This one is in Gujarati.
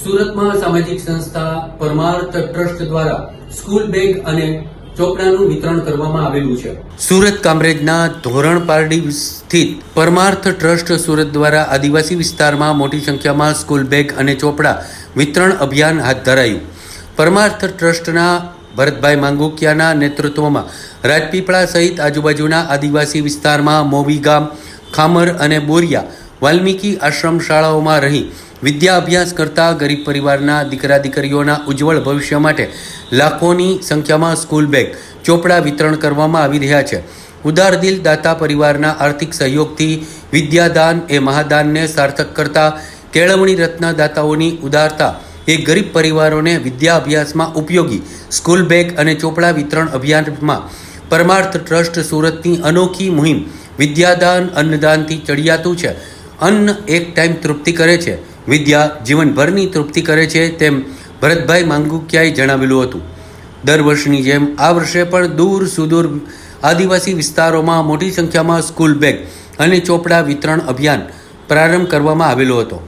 સુરતમાં સામાજિક સંસ્થા પરમાર્થ ટ્રસ્ટ દ્વારા સ્કૂલ બેગ અને ચોપડાનું વિતરણ કરવામાં આવેલું છે. સુરત કામરેજના ધોરણ પારડી સ્થિત પરમાર્થ ટ્રસ્ટ સુરત દ્વારા આદિવાસી વિસ્તારમાં મોટી સંખ્યામાં સ્કૂલ બેગ અને ચોપડા વિતરણ અભિયાન હાથ ધરાયું. પરમાર્થ ટ્રસ્ટના ભરતભાઈ માંગુકિયાના નેતૃત્વમાં રાજપીપળા સહિત આજુબાજુના આદિવાસી વિસ્તારમાં મોવી ગામ, ખામર અને બોરિયા વાલ્મીકી આશ્રમ શાળાઓમાં રહી વિદ્યા અભ્યાસ કરતા ગરીબ પરિવારના દીકરા દીકરીઓના ઉજ્જવળ ભવિષ્ય માટે લાખોની સંખ્યામાં સ્કૂલ બેગ, ચોપડા વિતરણ કરવામાં આવી રહ્યા છે. ઉદાર દિલ દાતા પરિવારના આર્થિક સહયોગથી વિદ્યાદાન એ મહાદાનને સાર્થક કરતા કેળવણી રત્ન દાતાઓની ઉદારતા એ ગરીબ પરિવારોને વિદ્યા અભ્યાસમાં ઉપયોગી સ્કૂલ બેગ અને ચોપડા વિતરણ અભિયાનમાં પરમાર્થ ટ્રસ્ટ સુરતની અનોખી મુહિમ વિદ્યાદાન અન્નદાનથી ચડિયાતું છે. અન્ન એક ટાઈમ તૃપ્તિ કરે છે. વિદ્યા જીવનભરની તૃપ્તિ કરે છે તેમ ભરતભાઈ માંગુકિયાએ જણાવેલું હતું. દર વર્ષની જેમ આ વર્ષે પણ દૂર સુદૂર આદિવાસી વિસ્તારોમાં મોટી સંખ્યામાં સ્કૂલ બેગ અને ચોપડા વિતરણ અભિયાન પ્રારંભ કરવામાં આવેલો હતો.